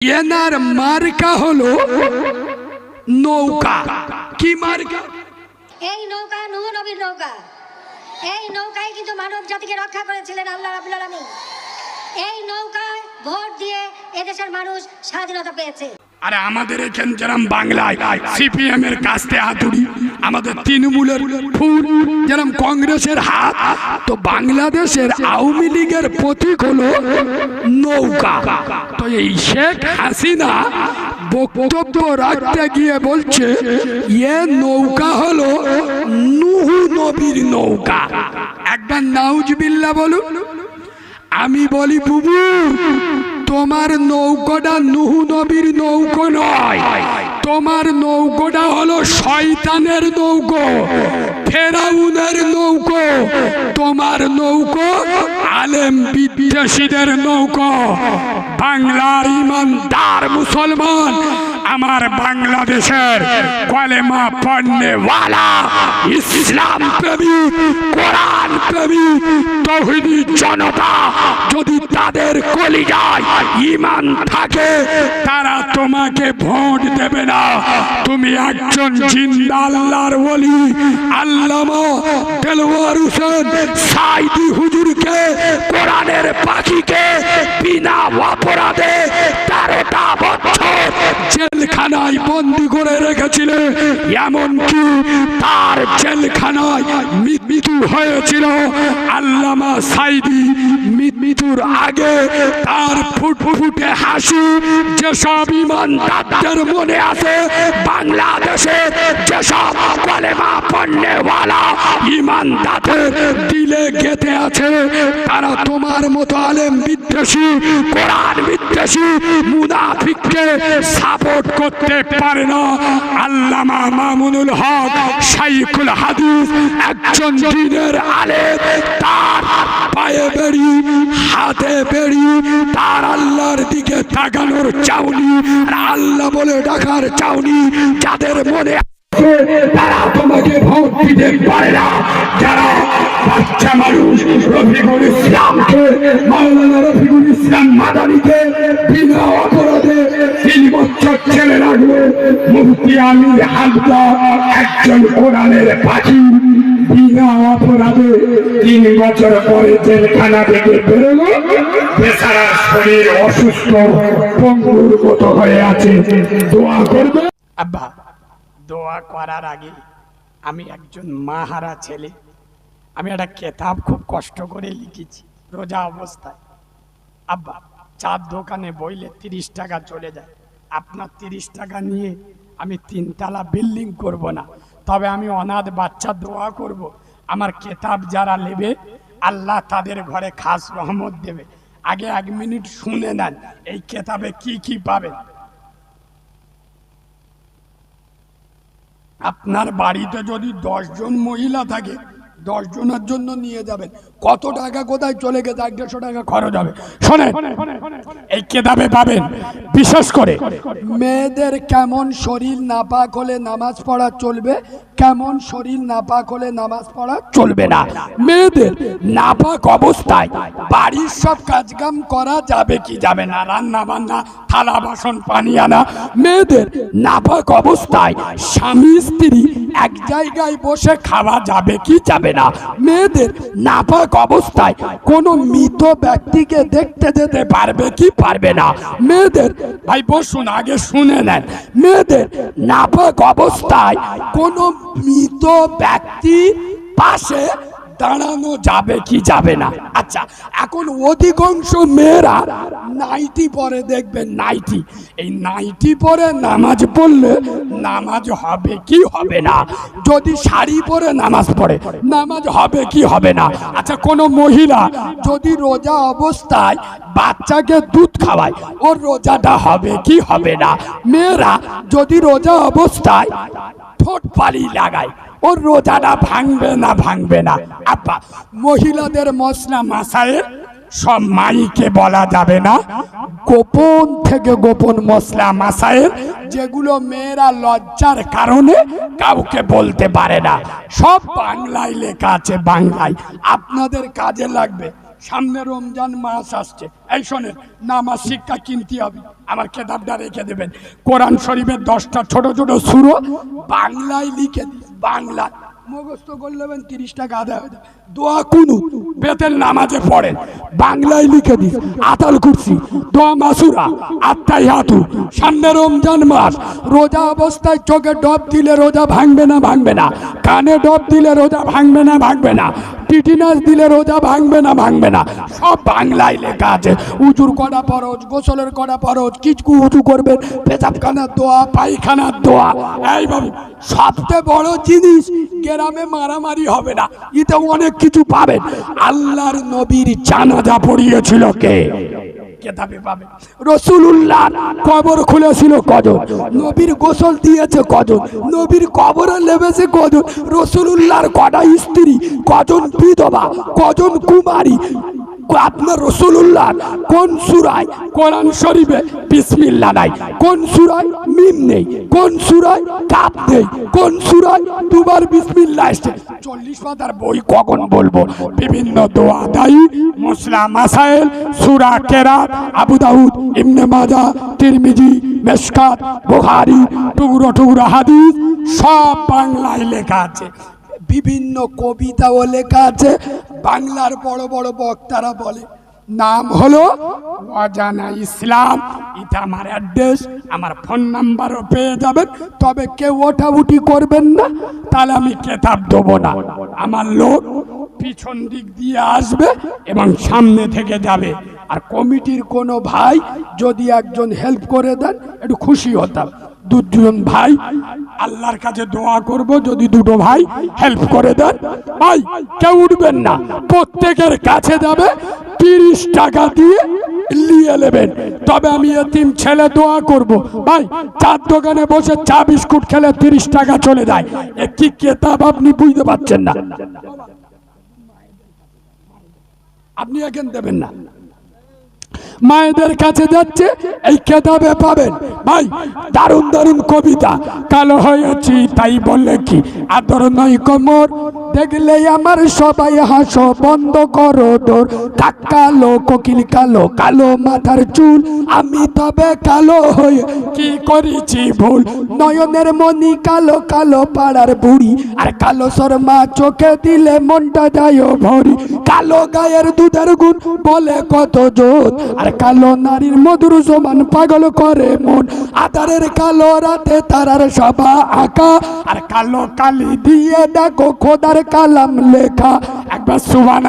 এনার মার্কা হলো নৌকা। কি মার্কা? এই নৌকা নূহ নবীর নৌকা। এই নৌকায় কিন্তু মানব জাতিকে রক্ষা করেছিলেন আল্লাহ রাবুল আলমী এই নৌকায় ভোট দিয়ে এদেশের মানুষ স্বাধীনতা পেয়েছে। আরে আমাদের এখান যেরম বাংলায় সিপিএম এর কাস্তে হাতুড়ি, আমাদের তৃণমূলের ফুল যেরম কংগ্রেসের হাত, তো বাংলাদেশের আওয়ামী লীগের প্রতীক হলো নৌকা। তো এই শেখ হাসিনা বক্তব্য রাখতে গিয়ে বলছে, এ নৌকা হলো নুহু নবীর নৌকা। একবার নাউজবিল্লা বলুন, আমি বলি বুবু তোমার নৌকোটা নুহু নবীর নৌকো নয়। তোমার নৌকোটা হলো শয়তানের নৌকো, ফেরাউনের নৌকো। তোমার নৌকো আলেম বিদ্বেষীদের নৌকো। বাংলার ইমানদার মুসলমান আমার বাংলাদেশের কলেমা পণ্যওয়ালা, ইসলাম প্রেমিক কোরআন প্রেমিক তহিদি জনতা যদি তাদের কলিজায় ইমান থাকে, তারা তোমাকে ভোট দেবে না। তুমি একজন জিন্দা আল্লাহর আল্লামা দেলোয়ার হোসেন সাইদি হুজুরকে, কোরআনের পাখিকে বিনা অপরাধে জেলখানায় বন্দি করে রেখেছিল এমনকি তার জেলখানায় মৃত্যু হয়েছিল আল্লামা সাইদি মৃত্যুর আগে তার ফুটফুটে হাসি, যেসব ইমানদারদের মনে আছে, বাংলাদেশে যেসব কলেমা পণ্যওয়ালা ইমানদারদের দিলে গেতে আছে, তারা তোমার মতো আলেম বিদ্বেষী, কোরআন বিদ্বেষী, মুনাফিককে সাপোর্ট করতে পারে না। আল্লামা মামুনুল হক শাইখুল হাদিস একজন দিনের আলেম, তার পায়ে বেড়ি হাতে বেড়ি তার আল্লাহর দিকে তাকানোর চাউনি, আর আল্লাহ বলে ডাকার চাউনি, যাদের মনে তারা তোমাকে ভোট দিতে পারে না। যারা বাচ্চা মানুষ, রফিকুল ইসলামকে, মাওলানা রফিকুল ইসলাম মাদানিকে বিনা অপরাধে তিন বছর ছেড়ে রাখবে মুফতি আমির হামদা একজন কোরআনের পাখি। তিন বছর শরীর অসুস্থ হয়ে আছে। দোয়া আব্বা, দোয়া করার আগে আমি একজন মাহারা ছেলে। আমি একটা কেতাব খুব কষ্ট করে লিখেছি রোজা অবস্থায়। আব্বা, চার দোকানে বইলে তিরিশ টাকা চলে যায়। আপনার তিরিশ টাকা নিয়ে আমি তিনতলা বিল্ডিং করব না। তবে আমি অনাথ বাচ্চা দোয়া করব। আমার কেতাব যারা নেবে, আল্লাহ তাদের ঘরে খাস রহমত দেবে। আগে এক মিনিট শুনে নেন, এই কেতাবে কি কি পাবেন? আপনার বাড়িতে যদি জন মহিলা থাকে দশ জনের জন্য নিয়ে যাবেন। কত টাকা কোথায় চলে গেছে? এক দেড়শো টাকা খরচ হবে। শোনেন, এই কেতাবে পাবেন। বিশেষ করে। মেয়েদের কেমন শরীর নাপাক হলে নামাজ পড়া চলবে, কেমন শরীর নাপাক হলে নামাজ পড়া চলবে না। মেয়েদের নাপাক অবস্থায় বাড়ির সব কাজকাম করা যাবে কি যাবে না? রান্না বান্না, থালা বাসন, পানি আনা। মেয়েদের নাপাক অবস্থায় স্বামী, স্ত্রী এক জায়গায় বসে খাওয়া যাবে কি যাবে না? মেয়েদের নাপাক অবস্থায় কোনো মৃত ব্যক্তিকে দেখতে যেতে পারবে কি পারবে না? মেয়েদের ভাই, বসুন, আগে শুনে নেন। মেয়েদের নাপাক অবস্থায় কোনো মৃত ব্যক্তি পাশে দাঁড়ানো যাবে কি যাবে না? আচ্ছা এখন অধিকাংশ মেয়েরা নাইটি পরে দেখবেন, নাইটি। এই নাইটি পরে নামাজ পড়লে নামাজ হবে কি হবে না? যদি শাড়ি পরে নামাজ পড়ে, নামাজ হবে কি হবে না? আচ্ছা কোনো মহিলা যদি রোজা অবস্থায় বাচ্চাকে দুধ খাওয়ায়, ওর রোজাটা হবে কি হবে না? মেয়েরা যদি রোজা অবস্থায় ঠোঁট পালি লাগায়, ওর রোজাটা ভাঙবে না ভাঙবে না। আপা, মহিলাদের মশলা মাসায়ের সব মাইকে বলা যাবে না। গোপন থেকে গোপন মশলা মাসায়ের যেগুলো মেয়েরা লজ্জার কারণে কাউকে বলতে পারে না। সব বাংলায় লেখা আছে, বাংলায়। আপনাদের কাজে লাগবে। সামনে রমজান মাস আসছে। এই শোনেন, নামাজ শিক্ষা কিনতে হবে। আমার কেতাবটা রেখে দেবেন। কোরআন শরীফের দশটা ছোট ছোট সুরো বাংলায় লিখে বাংলা মুখস্থ করলেবেন তিরিশ টাকা আদায় হয়ে যাবে। দোয়া কুনু, বেতের নামাজে পড়েন বাংলায় লিখে দিস, আতাল কুরসি দোয়া মাসুরা, আত্মাই হাতু। সামনে রমজান মাস, রোজা অবস্থায় চোখে ডব দিলে রোজা ভাঙবে না ভাঙবে না। কানে ডব দিলে রোজা ভাঙবে না ভাঙবে না। টিটিনাস দিলে রোজা ভাঙবে না ভাঙবে না। সব বাংলায় লেখা আছে। উজুর করা ফরজ, গোসলের করা ফরজ, কিচকু উঁচু করবেন পেশাবখানার দোয়া, পায়খানার দোয়া। এই বাবু সবচেয়ে বড় জিনিস, গ্রামে মারামারি হবে না। এতে অনেক কিছু পাবেন। আল্লাহর নবীর জানাজা পড়িয়েছিল কে? কবর খুলেছিল নবীর গোসল দিয়েছে নবীর কবরে কটা স্ত্রী? কজন বিধবা? কজন কুমারী? আপনার রসুল্লাহ কোন সুরায় কোরআন শরীফে বিসমিল্লা নাই? কোন সুরায় মিম নেই? কোন সুরায় কাপ নেই? কোন সুরায় দুবার বিসমিল্লা আসছে চল্লিশ বই কখন বলব? বিভিন্ন দোয়া দায়ী মুসলা মাসাইল, সুরা কেরাত আবু দাউদ, ইবনে মাজা, তিরমিজি মেশকাত বুখারী, টুকরো টুকরো হাদিস, সব বাংলায় লেখা আছে। বিভিন্ন কবিতাও লেখা আছে। বাংলার বড় বড় বক্তারা বলে, নাম হলো অজানা ইসলাম। এটা আমার অ্যাড্রেস, আমার ফোন নাম্বারও পেয়ে যাবেন। তবে কেউ ওঠাউঠি করবেন না, তাহলে আমি কেতাব দেবো না। আমার লোক পিছন দিক দিয়ে আসবে এবং সামনে থেকে যাবে। আর কমিটির কোনো ভাই যদি একজন হেল্প করে দেন, একটু খুশি হতাম। দুজন ভাই, আল্লাহর কাছে দোয়া করব, যদি দুটো ভাই হেল্প করে দেন। ভাই, কেউ উঠবেন না। প্রত্যেকের কাছে যাবে, তিরিশ টাকা দিয়ে নিয়ে নেবেন। তবে আমি এতিম ছেলে দোয়া করব। ভাই, চার দোকানে বসে চা বিস্কুট খেলে তিরিশ টাকা চলে যায়। এ কি কেতাব আপনি বুঝতে পারছেন না? আপনি এখন দেবেন না। মায়েদের কাছে যাচ্ছে, এই কেতাবে পাবেন। ভাই, দারুণ দারুণ কবিতা। কালো হয়েছি, তাই বললে কি? আদর নয় কোমর দেখলে আমার সবাই হাসো, বন্ধ করো কাক কালো কোকিল কালো কালো মাথার চুল। আমি তবে কালো হয়ে কি করেছি ভুল? নয়নের মনি কালো কালো পাড়ার বুড়ি। আর কালো শর্মা চোখে দিলে মনটা যায় ভরি। কালো গায়ের দুধের গুণ বলে কত জোর। আর কালো নারীর মধুর সমান পাগল করে মন। আধারের কালো রাতে তারার সভা আঁকা। আর কালো কালি দিয়ে দেখো খোদার কালাম লেখা একবার সুবান